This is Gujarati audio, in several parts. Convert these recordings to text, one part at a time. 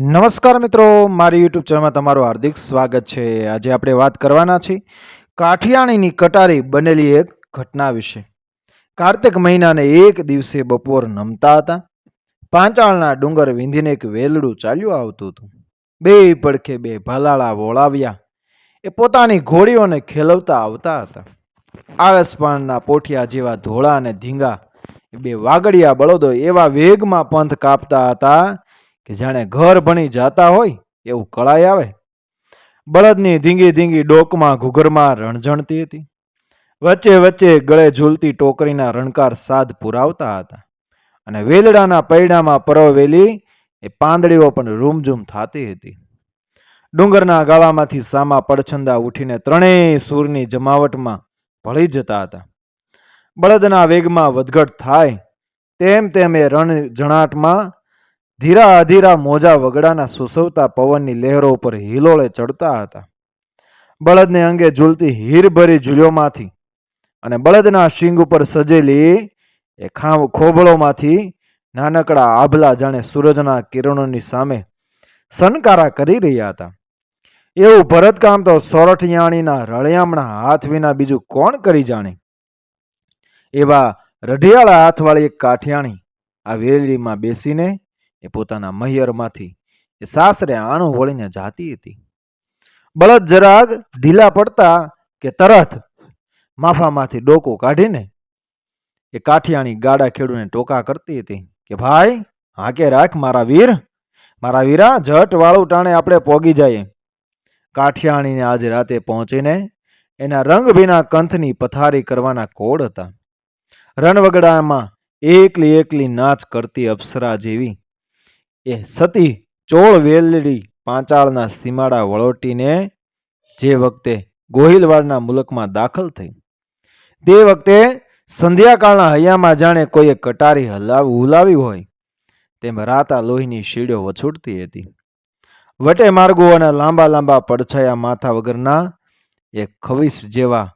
નમસ્કાર મિત્રો, મારી યુટ્યુબ ચેનલમાં તમારું હાર્દિક સ્વાગત છે. આજે આપણે વાત કરવાના છીએ કાઠિયાણીની કટારી બનેલી એક ઘટના વિશે. કાર્તિક મહિનાને એક દિવસે બપોર નમતા હતા. પાંચાળના ડુંગર વિંધીને એક વેલડું ચાલ્યું આવતું હતું. બે પડખે બે ભલાળા વોળાવ્યા. એ પોતાની ઘોડીઓને ખેલવતા આવતા હતા. આળસપાણના પોઠિયા જેવા ધોળા અને ધીંગા. બે વાગડિયા બળદો એવા વેગમાં પંથ કાપતા હતા કે જાણે ઘર ભણી જાતા હોય એવું કળાઈ આવે. બળદની ધીંગી ધીંગી ડોકમાં ઘૂઘરમાં રણઝણતી હતી. વચ્ચે વચ્ચે ગળે ઝૂલતી ટોકરીના રણકાર સાદ પુરાવતા હતા. અને વેલડાના પૈડામાં પરોવેલી એ પાંદડીઓ પણ રૂમઝૂમ થતી હતી. ડુંગરના ગાળામાંથી સામા પડછંદા ઉઠીને ત્રણેય સૂરની જમાવટમાં ભળી જતા હતા. બળદના વેગમાં વધઘટ થાય તેમ તેમ એ રણ જણાટમાં ધીરા અધીરા મોજા વગડાના સુસવતા પવનની લહેરો ઉપર હિલોળે ચડતા હતા. બળદને અંગે ઝૂલતી હીરભરી ઝૂલ્યોમાંથી અને બળદના શિંગ ઉપર સજેલી એ ખાવ ખોભળોમાંથી નાનકડા આભલા જાણે સૂરજના કિરણોની સામે સનકારા કરી રહ્યા હતા. એવું ભરતકામ તો સોરઠિયાણીના રળિયામણા હાથ વિના બીજું કોણ કરી જાણે? એવા રઢિયાળા હાથવાળી એક કાઠિયાણી આ વેલીમાં બેસીને એ પોતાના મહિયરમાંથી એ સાસરે આણું વળીને જાતી હતી. બળદ જરાગ ઢીલા પડતા કે તરત માફામાંથી ડોકો કાઢીને એ કાઠિયાણી ગાડા ખેડૂને ટોકા કરતી હતી કે, ભાઈ, હાકે રાખ મારા વીર, મારા વીરા, જટ વાળું ટાણે આપણે પોગી જઈએ. કાઠિયાણીને આજે રાતે પહોંચીને એના રંગભીના કંથની પથારી કરવાના કોડ હતા. રણવગડામાં એકલી એકલી નાચ કરતી અપ્સરા જેવી એ સતી ચોળ વેલડી પાંચાળના સીમાડા વળોટીને જે વખતે ગોહિલવાડના મુલકમાં દાખલ થઈ, તે વખતે સંધ્યાકાળના હૈયામાં જાણે કોઈએ કટારી હલાવી, હુલાવી હોય, તેમ રાતા લોહીની શીડીઓ વછૂટતી હતી. વટે માર્ગો અને લાંબા લાંબા પડછાયા માથા વગરના એ ખવીસ જેવા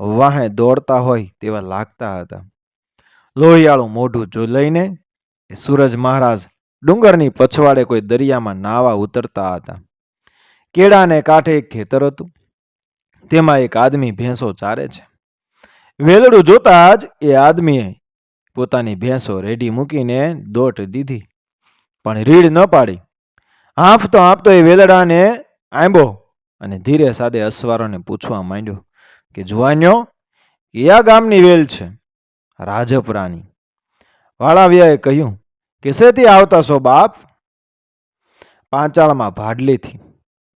વાહે દોડતા હોય તેવા લાગતા હતા. લોહિયાળું મોઢું જો લઈને સૂરજ મહારાજ ડુંગરની પછવાડે કોઈ દરિયામાં નાવા ઉતરતા હતા. કેળાને કાંઠે એક ખેતર હતું. તેમાં એક આદમી ભેંસો ચારે છે. વેલડું જોતા જ એ આદમીએ પોતાની ભેંસો રેડી મૂકીને દોટ દીધી. પણ રીડ ન પાડી. હાંફતો હાંફતો એ વેલડાને આંબો અને ધીરે સાદે અસવારોને પૂછવા માંડ્યો કે, જુવાન્યો, કયા ગામની વેલ છે? રાજપરાની. વાળાવ્યાએ કહ્યું કે શેથી આવતા છો બાપ? પાંચાળમાં ભાડલીથી.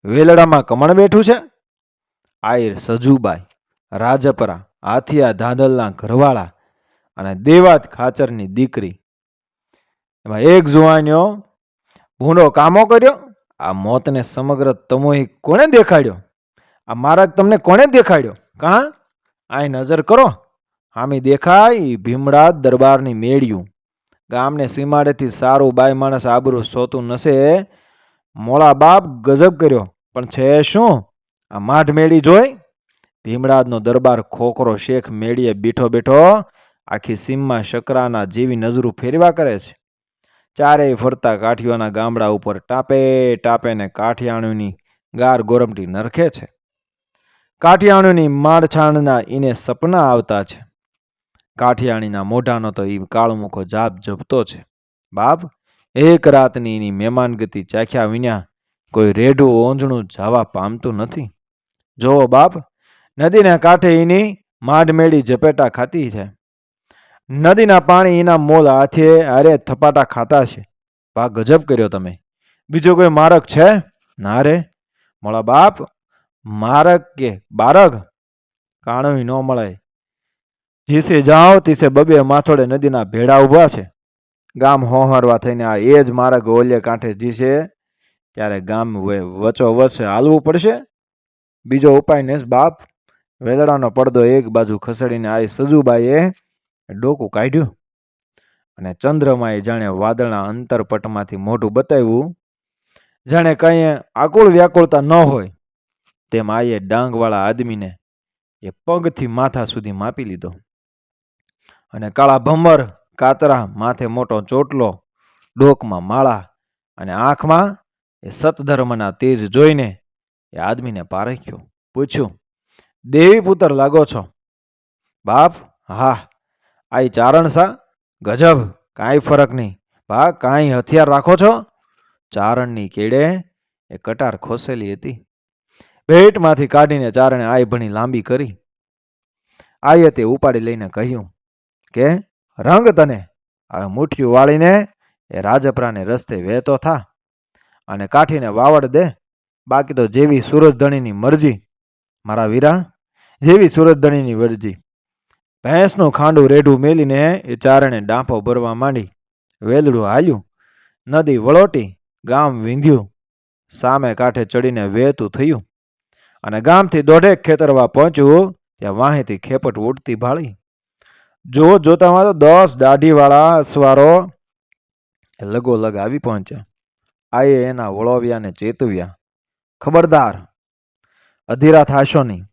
વેલડામાં કમણ બેઠું છે? આયર સજુબાઈ, રાજપરા હાથિયા ધાંધલના ઘરવાળા અને દેવાત ખાચરની દીકરી. એમાં એક જુવાન્યો ભૂંડો કામો કર્યો. આ મોતને સમગ્ર તમોહી કોણે દેખાડ્યો? આ મારક તમને કોણે દેખાડ્યો? કાં? આ નજર કરો. હામી દેખાય ભીમડા દરબારની મેળ્યું. ગામને સીમાડેથી સારું બાય માણસ આબરૂ સોતું નશે મોળા બાપ ગજબ કર્યો. પણ છે શું? આ માઠ મેળી જોઈ? ભીમરાજનો દરબાર ખોખરો શેખ મેળીએ બેઠો બેઠો આખી સીમમાં શકરાના જેવી નજરું ફેરવા કરે છે. ચારેય ફરતા કાઠિયાના ગામડા ઉપર ટાપે ટાપે ને કાઠિયાણીની ગાર ગોરમટી નરખે છે. કાઠિયાણીની માળછાણના ઈને સપના આવતા છે. કાઠિયાણીના મોઢાનો તો એ કાળમુખો જાપ જપતો છે. બાપ, એક રાતની એની મહેમાનગતિ ચાખ્યા વિના કોઈ રેઢું ઓંજણું જવા પામતું નથી. જોવો બાપ, નદીના કાંઠે એની માઢમેળી ઝપેટા ખાતી છે. નદીના પાણી એના મોલ હાથે અરે થપાટા ખાતા છે. બા, ગજબ કર્યો તમે. બીજો કોઈ મારક છે? ના રે. મોળા બાપ, મારક કે બારક? કાણવી ન મળે. જીસે જાઓ, તીસે બબે માથોડે નદીના ભેડા ઊભા છે. ગામ હોહરવા થઈને આ એ જ મારા ગોલ્ય કાંઠે જીસે. ત્યારે ગામ વચો વચ હાલવું પડશે. બીજો ઉપાય ને બાપ. વેલડાનો પડદો એક બાજુ ખસેડીને આ સજુબાઈએ ડોકું કાઢ્યું. અને ચંદ્રમાએ જાણે વાદળના અંતરપટમાંથી મોઢું બતાવ્યું. જાણે કંઈ આકુળ વ્યાકુળતા ન હોય. તેમ આઈએ ડાંગવાળા આદમીને એ પગથી માથા સુધી માપી લીધો. અને કાળા ભમર, કાતરા માથે મોટો ચોટલો, ડોકમાં માળા અને આંખમાં એ સતધર્મના તેજ જોઈને એ આદમીને પારખ્યો, પૂછ્યું, દેવી પુત્ર લાગો છો? બાપ, હા, આઈ ચારણ સા, ગજબ, કાંઈ ફરક નહીં. બા, કાંઈ હથિયાર રાખો છો? ચારણની કેડે એ કટાર ખોસેલી હતી. ભેટમાંથી કાઢીને ચારણે આઈ ભણી લાંબી કરી. આઈએ તે ઉપાડી લઈને કહ્યું કે રંગ તને હવે મુઠ્ઠીઓ વાળીને એ રાજપરાને રસ્તે વહેતો થા અને કાઠીને વાવડ દે. બાકી તો જેવી સુરજધણીની મરજી, મારા વીરા, જેવી સુરજધણીની મરજી ભેંસનું ખાંડું રેઢું મેલીને એ ચારણે ડાંફો ભરવા માંડી. વેલડું હાલ્યું, નદી વળોટી, ગામ વીંધ્યું, સામે કાંઠે ચડીને વહેતું થયું. અને ગામથી દોઢેક ખેતરવા પહોંચ્યું, ત્યાં વાહેથી ખેપટ ઉડતી ભાળી. જો જોતામાં તો દસ દાઢીવાળા અસવારો લગોલગ આવી પહોંચ્યા. આએ એના વળોવ્યાને ચેતવ્યા. ખબરદાર, અધીરા થાશો નહીં.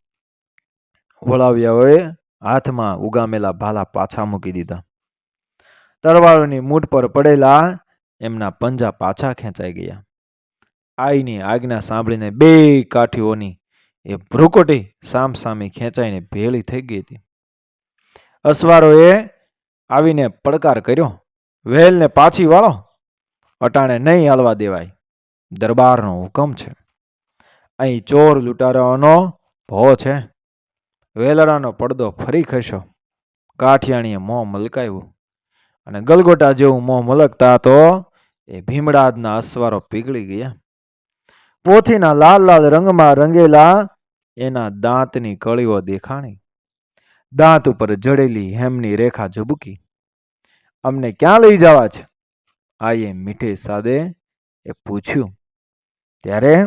વળાવ્યાઓએ હાથમાં ઉગામેલા ભાલા પાછા મૂકી દીધા. તરવાળોની મૂઠ પર પડેલા એમના પંજા પાછા ખેંચાઈ ગયા. આઈની આજ્ઞા સાંભળીને બે કાઠીઓની એ ભ્રુકુટી સામસામી ખેંચાઈને ભેળી થઈ ગઈ હતી. અસવારોએ આવીને પડકાર કર્યો. વહેલને પાછી વાળો. અટાણે નહીં હાલવા દેવાય. દરબારનો હુકમ છે. અહીં ચોર લૂંટારાઓનો ભો છે. વેલડાનો પડદો ફરી ખસ્યો કાઠિયાણીએ મોં મલકાવ્યું. અને ગલગોટા જેવું મોં મલકતા તો એ ભીમડાદના અસવારો પીગળી ગયા. પોથીના લાલ લાલ રંગમાં રંગેલા એના દાંતની કળીઓ દેખાણી. દાંત ઉપર જડેલી હેમની રેખા ઝબુકી. અમને ક્યાં લઈ જવા છે? આઈએ મીઠે સાદે એ પૂછ્યું. ત્યારે?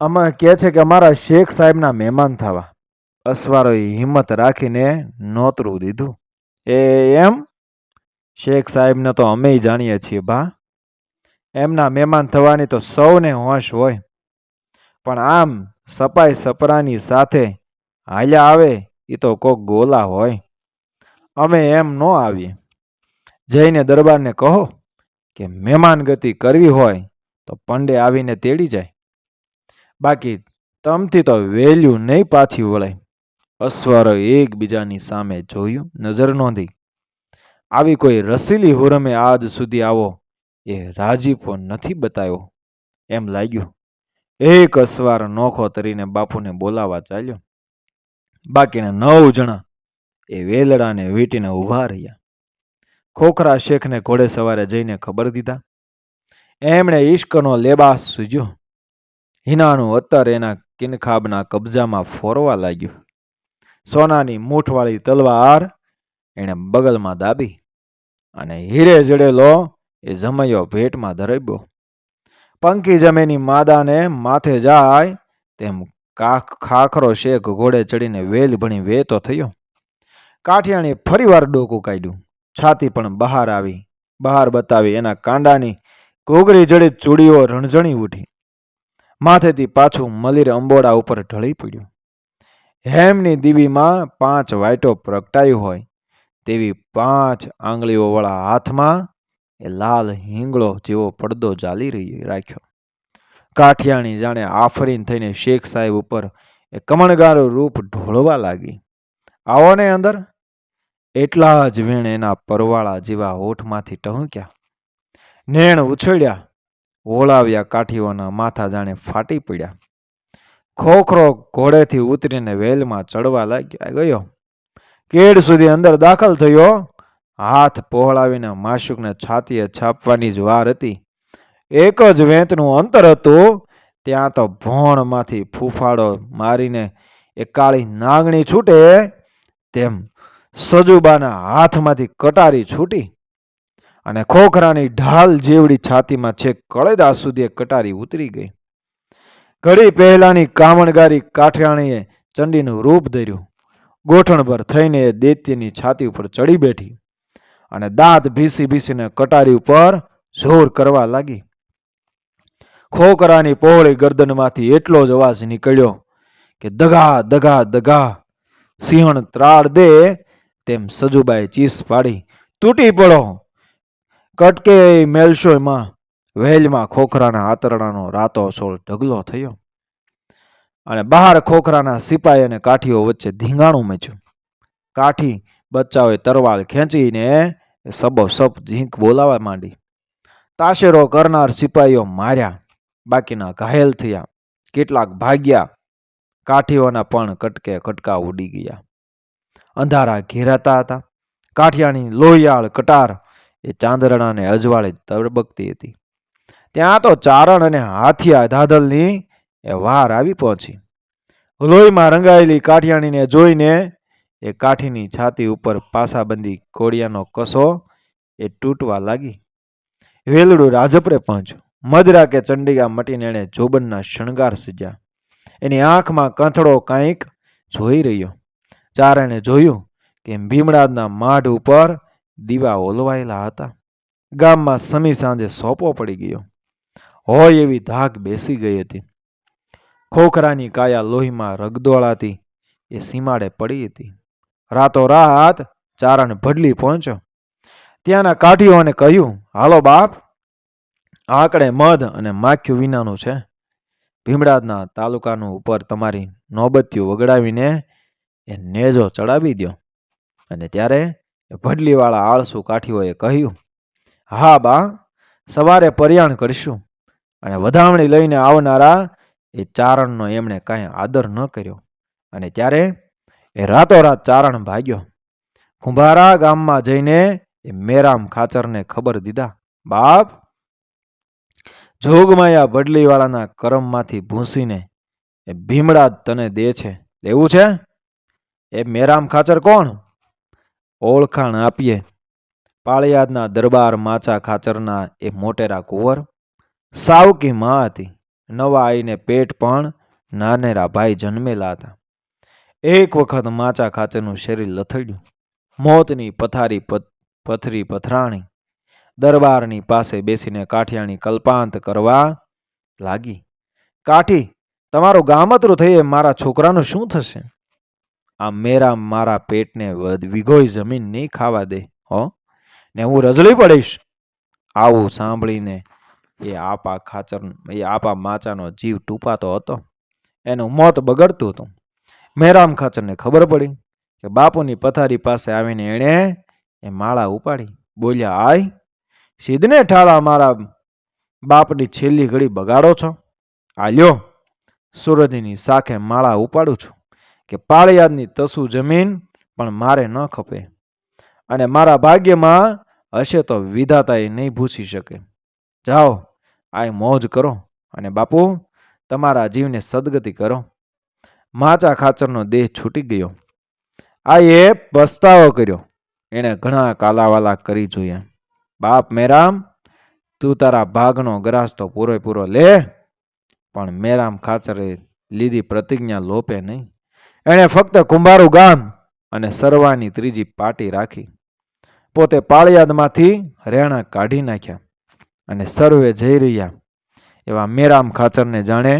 અમે કહે છે કે અમારા શેખ સાહેબના મહેમાન થવા. અસવારોએ હિંમત રાખીને નોતરું દીધું. એ એમ? શેખ સાહેબને તો અમે જાણીએ છીએ બા. એમના મહેમાન થવાની તો સૌને હોશ હોય. પણ આમ સપાઈ સપરાની સાથે હાલ્યા આવે એ તો કોક ગોલા હોય. અમે એમ ન આવીએ જઈને દરબારને કહો કે મહેમાન ગતિ કરવી હોય તો પંડે આવીને તેડી જાય. બાકી તમથી તો વેલ્યું નહીં પાછી વળાય અશ્વર એકબીજાની સામે જોયું, નજર નોંધી. આવી કોઈ રસીલી હુરમે આજ સુધી આવો એ રાજીપો નથી બતાવ્યો એમ લાગ્યું. એક અસવાર નોખો તરીને બાપુને બોલાવા ચાલ્યો. બાકીના નવ જણા એ વેલડાને વીટીને ઊભા રહ્યા. ખોખરા શેખને ઘોડે સવારે જઈને ખબર દીધા. એમણે ઈશ્કનો લેબાસ સૂજ્યો હિનાનું અત્તર એના કિનખાબના કબજામાં ફોરવા લાગ્યું. સોનાની મૂઠવાળી તલવાર એણે બગલમાં દાબી અને હીરે જડેલો એ જમૈયો ભેટમાં ધરાવ્યો. પંકી જમેની માદાને માથે જાય તેમ કાખ ખાખરો શેક ઘોડે ચડીને વેલ ભણી વેતો થયો. કાઠિયાણીએ ફરીવાર ડોકું કાઢ્યું. છાતી પણ બહાર આવી. બહાર બતાવી એના કાંડાની ઘોઘરી જડિત ચૂડીઓ રણઝણી ઉઠી. માથેથી પાછું મલીર અંબોડા ઉપર ઢળી પડ્યું. હેમની દીવીમાં પાંચ વાઈટો પ્રગટાયું હોય, તેવી પાંચ આંગળીઓવાળા હાથમાં એ લાલ હિંગળો જેવો પડદો ચાલી રહી રાખ્યો. કાઠિયાણી જાણે આફરીન થઈને શેખ સાહેબ ઉપર એ કમણગારું રૂપ ઢોળવા લાગી. આવો ને અંદર. એટલા જ વેણ એના પરવાળા જેવા હોઠમાંથી ટહુક્યા. નેણ ઉછળ્યા. ઓળાવ્યા કાઠીઓના માથા જાણે ફાટી પડ્યા. ખોખરો ઘોડેથી ઉતરીને વેલમાં ચડવા લાગ્યા. ગયો. કેડ સુધી અંદર દાખલ થયો? હાથ પહોળાવીને માશુકને છાતીએ છાપવાની જ વાર હતી. એક જ વેંતનું અંતર હતું, ત્યાં તો ભોણમાંથી ફૂફાડો મારીને એ કાળી નાગણી છૂટે, તેમ સજુબાના હાથમાંથી કટારી છૂટી અને ખોખરાની ઢાલ જેવડી છાતીમાં છેક કળેદા સુધી કટારી ઉતરી ગઈ. ઘડી પહેલાની કામણગારી કાઠિયાણીએ ચંડીનું રૂપ ધર્યું. ગોઠણભર થઈને એ દૈત્યની છાતી ઉપર ચડી બેઠી અને દાંત ભીસી ભીસીને કટારી ઉપર જોર કરવા લાગી. ખોકરાની પહોળી ગરદનમાંથી એટલો જ અવાજ નીકળ્યો કે દગા દગા દગા, સિંહણ ત્રાળ દે તેમ સજુબાએ ચીસ પાડી, તૂટી પડો. કટકે મેલશોયમાં, વહેલમાં ખોખરાના આતરડાનો રાતો સોળ ઢગલો થયો અને બહાર ખોખરાના સિપાઈ અને કાઠીઓ વચ્ચે ધીંગાણું મચ્યું. કાઠી બચ્ચાઓએ તરવાલ ખેંચીને સબો સબ ઝીંક બોલાવા માંડી. તાશેરો કરનાર સિપાઈઓ માર્યા. બાકીના ઘાયલ થયા. કેટલાક ભાગ્યા. કાઠીઓના પણ કટકે કટકા ઉડી ગયા. અંધારા ઘેરાતા હતા. કાઠિયાની લોહિયાળ કટાર એ ચાંદરણાને અજવાળે તડબકતી હતી. ત્યાં તો ચારણ અને હાથિયા ધાધલની એ વાર આવી પહોંચી. લોહીમાં રંગાયેલી કાઠિયાણીને જોઈને એ કાઠીની છાતી ઉપર પાસાબંધી કોડિયાનો કસો એ તૂટવા લાગી. વેલડું રાજપરે પહોંચ્યું. મદરા કે ચંડિકા મટીને એણે જોબનના શણગાર સજ્યા એની આંખમાં કંથડો કાંઈક જોઈ રહ્યો. ચારણે જોયું કે ભીમડાદના માઢ ઉપર દીવા ઓલવાયેલા હતા. ગામમાં સમી સાંજે સોપો પડી ગયો. હોય એવી ધાક બેસી ગઈ હતી. ખોખરાની કાયા લોહીમાં રગદોળાતી એ સીમાડે પડી હતી. રાતોરાત ચારણ ભડલી પહોંચ્યો. ત્યાંના કાઠીઓને કહ્યું, હાલો બાપ આંકડે મધ અને માખ્યું વિનાનું છે. ભીમડાદના તાલુકાનું ઉપર તમારી નોબતીઓ વગડાવીને એ નેજો ચડાવી દ્યો. અને ત્યારે ભડલીવાળા આળસુ કાઠીઓએ કહ્યું, હા બા, સવારે પર્યાણ કરશું અને વધામણી લઈને આવનારા એ ચારણનો એમણે કાંઈ આદર ન કર્યો. અને ત્યારે એ રાતોરાત ચારણ ભાગ્યો. કુંભારા ગામમાં જઈને એ મેરામ ખાચરને ખબર દીધા, બાપ જોગમાયા ભડલીવાળાના કરમમાંથી ભૂંસીને એ ભીમડા તને દે છે. લેવું છે? એ મેરામ ખાચર કોણ? ઓળખાણ આપીએ. પાળિયાદના દરબાર માચા ખાચરના એ મોટેરા કુંવર. સાવકી માં હતી. નવા આઈને પેટ પણ નાનેરા ભાઈ જન્મેલા હતા. એક વખત માચા ખાચરનું શરીર લથડ્યું. મોતની પથારી પથ- પથરી પથરાણી. દરબારની પાસે બેસીને કાઠિયાણી કલ્પાંત કરવા લાગી. કાઠી, તમારું ગામતરું થઈએ મારા છોકરાનું શું થશે? આ મેરા મારા પેટને વીઘોય જમીન નહીં ખાવા દે, હો? ને હું રજળી પડીશ. આવું સાંભળીને એ આપા ખાચર, એ આપા માચાનો જીવ ટૂપાતો હતો. એનું મોત બગડતું હતું. મેરામ ખાચરને ખબર પડી કે બાપુની પથારી પાસે આવીને એણે એ માળા ઉપાડી. બોલ્યા, આય સિદ્ધને ઠાળા મારા બાપની છેલ્લી ઘડી બગાડો છો? આ લ્યો સુરજની સાખે માળા ઉપાડું છું કે પાળિયાદની તસુ જમીન પણ મારે ન ખપે અને મારા ભાગ્યમાં હશે તો વિધાતા એ નહીં ભૂસી શકે. જાઓ, આય મોજ કરો અને બાપુ, તમારા જીવને સદગતિ કરો. માચા ખાચરનો દેહ છૂટી ગયો. આ એ પસ્તાવો કર્યો. એણે ઘણા કાલાવાલા કરી જોયા. બાપ મેરામ, તું તારા ભાગનો ગ્રાસ તો પૂરો પૂરો લે, પણ મેરામ ખાચરે લીધી પ્રતિજ્ઞા લોપે નહીં. એણે ફક્ત કુંભારું ગામ અને સરવાની ત્રીજી પાટી રાખી. પોતે પાળિયાદમાંથી રેણા કાઢી નાખ્યા અને સર્વે જઈ રહ્યા. એવા મેરામ ખાચરને જાણે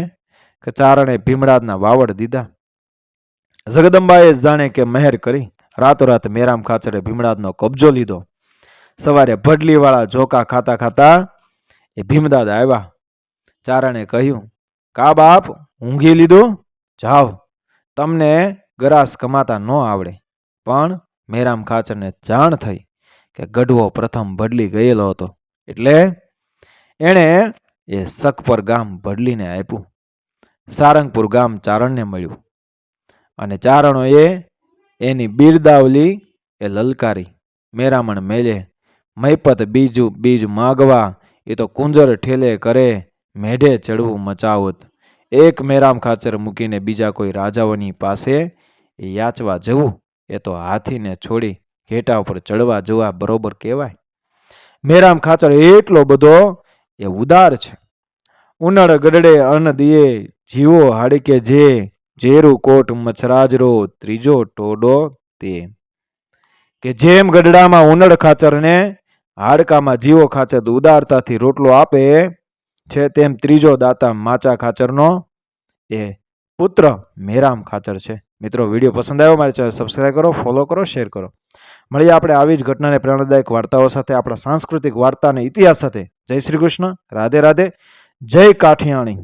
કે ચારણે ભીમડાદના વાવડ દીધા. જગદંબાએ જાણે કે મહેર કરી. રાતોરાત મેરામ ખાચરે ભીમડાદનો કબજો લીધો. સવારે ભડલીવાળા ઝોકા ખાતા ખાતા એ ભીમદાદ આવ્યા. ચારણે કહ્યું, કા બાપ, ઊંઘી લીધું? જાઓ તમને ગરાસ કમાતા ન આવડે. પણ મેરામ ખાચરને જાણ થઈ કે ગઢવો પ્રથમ ભડલી ગયેલો હતો. એટલે એણે એ સખપર ગામ ભડલીને આપ્યું. સારંગપુર ગામ ચારણને મળ્યું. અને ચારણોએ એની બિરદાવલી એ લલકારી. મેરામણ મેલે મૈપત બીજું બીજ માગવા એ તો કુંજર ઠેલે કરે, મેઢે ચડવું મચાવત. એક મેરામ ખાચર મૂકીને બીજા કોઈ રાજાઓની પાસે એ યાચવા જવું, એ તો હાથીને છોડી ઘેટા ઉપર ચડવા જવા બરોબર કહેવાય. મેરામ ખાચર એટલો બધો એ ઉદાર છે. ઉનળ ગડડે અન્ન દિયે જીવો હાડકે જે, ઝેરું કોટ મચ્છરાજરો ત્રીજો ટોડો તે. કે જેમ ગઢડામાં ઉનળ ખાચરને હાડકામાં જીવો ખાચર ઉદારતાથી રોટલો આપે છે, તેમ ત્રીજો દાતા માચા ખાચરનો એ પુત્ર મેરામ ખાચર છે. મિત્રો, વીડિયો પસંદ આવ્યો મારી ચેનલ સબસ્ક્રાઈબ કરો, ફોલો કરો, શેર કરો. મળીએ આપણે આવી જ ઘટનાને પ્રેરણાદાયક વાર્તાઓ સાથે, આપણા સાંસ્કૃતિક વાર્તા અને ઇતિહાસ સાથે. જય શ્રી કૃષ્ણ, રાધે રાધે, જય કાઠિયાણી